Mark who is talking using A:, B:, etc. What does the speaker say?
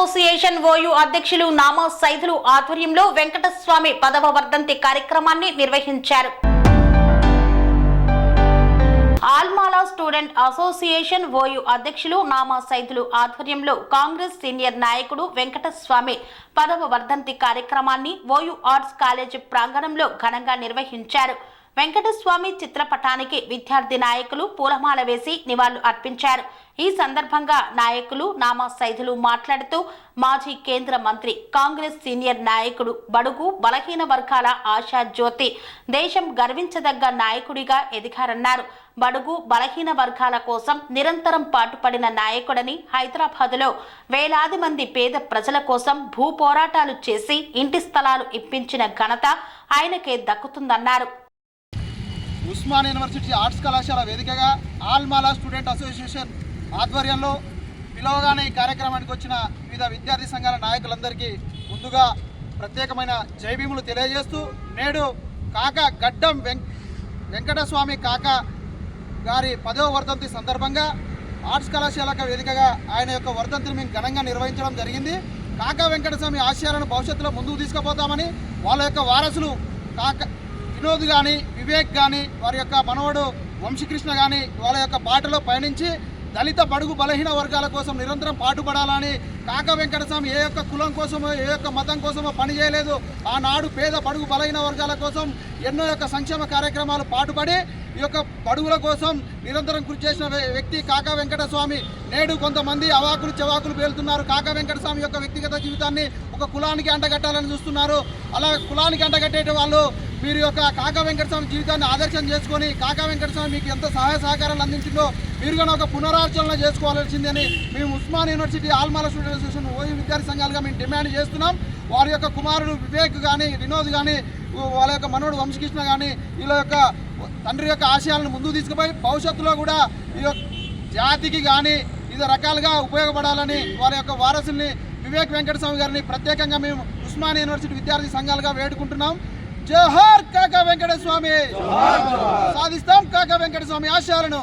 A: Association OU అధ్యక్షులు నామా సైదులు ఆధ్వర్యంలో వెంకటస్వామి పదవ వర్ధంతి కార్యక్రమాన్ని నిర్వహించారు. ఆల్మాలా స్టూడెంట్ అసోసియేషన్ ఓయు అధ్యక్షులు నామా సైదులు ఆధ్వర్యంలో కాంగ్రెస్ సీనియర్ నాయకుడు వెంకటస్వామి పదవ వర్ధంతి కార్యక్రమాన్ని ఓయు ఆర్ట్స్ కాలేజీ ప్రాంగణంలో ఘనంగా నిర్వహించారు. వెంకటస్వామి చిత్రపటానికి విద్యార్థి నాయకులు పూలమాల వేసి నివాళులు అర్పించారు. ఈ సందర్భంగా నాయకులు నామా సైదులు మాట్లాడుతూ మాజీ కేంద్ర మంత్రి కాంగ్రెస్ సీనియర్ నాయకుడు బడుగు బలహీన వర్గాల ఆశా జ్యోతి దేశం గర్వించదగ్గ నాయకుడిగా ఎదిగారన్నారు. బడుగు బలహీన వర్గాల కోసం నిరంతరం పాటుపడిన నాయకుడని హైదరాబాదులో వేలాది మంది పేద ప్రజల కోసం భూ పోరాటాలు చేసి ఇంటి స్థలాలు ఇప్పించిన ఘనత ఆయనకే దక్కుతుందన్నారు.
B: ఉస్మాన్ యూనివర్సిటీ ఆర్ట్స్ కళాశాల వేదికగా ఆల్మాలా స్టూడెంట్ అసోసియేషన్ ఆధ్వర్యంలో పిలవగానే ఈ కార్యక్రమానికి వచ్చిన వివిధ విద్యార్థి సంఘాల నాయకులందరికీ ముందుగా ప్రత్యేకమైన జైభీములు తెలియజేస్తూ నేడు కాక గడ్డం వెంకటస్వామి కాక గారి పదవ వర్ధంతి సందర్భంగా ఆర్ట్స్ కళాశాల వేదికగా ఆయన యొక్క వర్ధంతిని మేము ఘనంగా నిర్వహించడం జరిగింది. కాకా వెంకటస్వామి ఆశయాలను భవిష్యత్తులో ముందుకు తీసుకుపోతామని వాళ్ళ యొక్క వారసులు కాక వినోద్ కానీ వివేక్ కానీ వారి యొక్క మనవడు వంశీకృష్ణ కానీ వాళ్ళ యొక్క బాటలో పయనించి దళిత బడుగు బలహీన వర్గాల కోసం నిరంతరం పాటుపడాలని కాక వెంకటస్వామి ఏ యొక్క కులం కోసమో ఏ యొక్క మతం కోసమో పనిచేయలేదు ఆనాడు పేద బడుగు బలహీన వర్గాల కోసం ఎన్నో యొక్క సంక్షేమ కార్యక్రమాలు పాటుపడి ఈ యొక్క బడుగుల కోసం నిరంతరం కృషి చేసిన వ్యక్తి కాకా వెంకటస్వామి. నేడు కొంతమంది అవాకులు చెవాకులు పేలుతున్నారు. కాకా వెంకటస్వామి యొక్క వ్యక్తిగత జీవితాన్ని ఒక కులానికి అంటగట్టాలని చూస్తున్నారు. అలా కులానికి అంటగట్టే వాళ్ళు మీరు యొక్క కాకా వెంకటస్వామి జీవితాన్ని ఆదర్శం చేసుకొని కాకా వెంకటస్వామి మీకు ఎంత సహాయ సహకారాలు అందించిందో మీరు కానీ ఒక పునరాచరణ చేసుకోవాల్సిందని మేము ఉస్మాన్ యూనివర్సిటీ ఆల్మాల స్టూడెంట్ అసోసియేషన్ ఓయూ విద్యార్థి సంఘాలుగా మేము డిమాండ్ చేస్తున్నాం. వారి యొక్క కుమారుడు వివేక్ కానీ వినోద్ కానీ వాళ్ళ యొక్క మనవడు వంశకృష్ణ కానీ వీళ్ళ యొక్క తండ్రి యొక్క ఆశయాలను ముందుకు తీసుకుపోయి భవిష్యత్తులో కూడా ఈ యొక్క జాతికి కానీ వివిధ రకాలుగా ఉపయోగపడాలని వారి యొక్క వారసుల్ని వివేక్ వెంకటస్వామి గారిని ప్రత్యేకంగా మేము ఉస్మాన్ యూనివర్సిటీ విద్యార్థి సంఘాలుగా వేడుకుంటున్నాం. జోహార్ కాకా వెంకటస్వామి. సాధిస్తాం కాకా వెంకటస్వామి ఆశయాలను.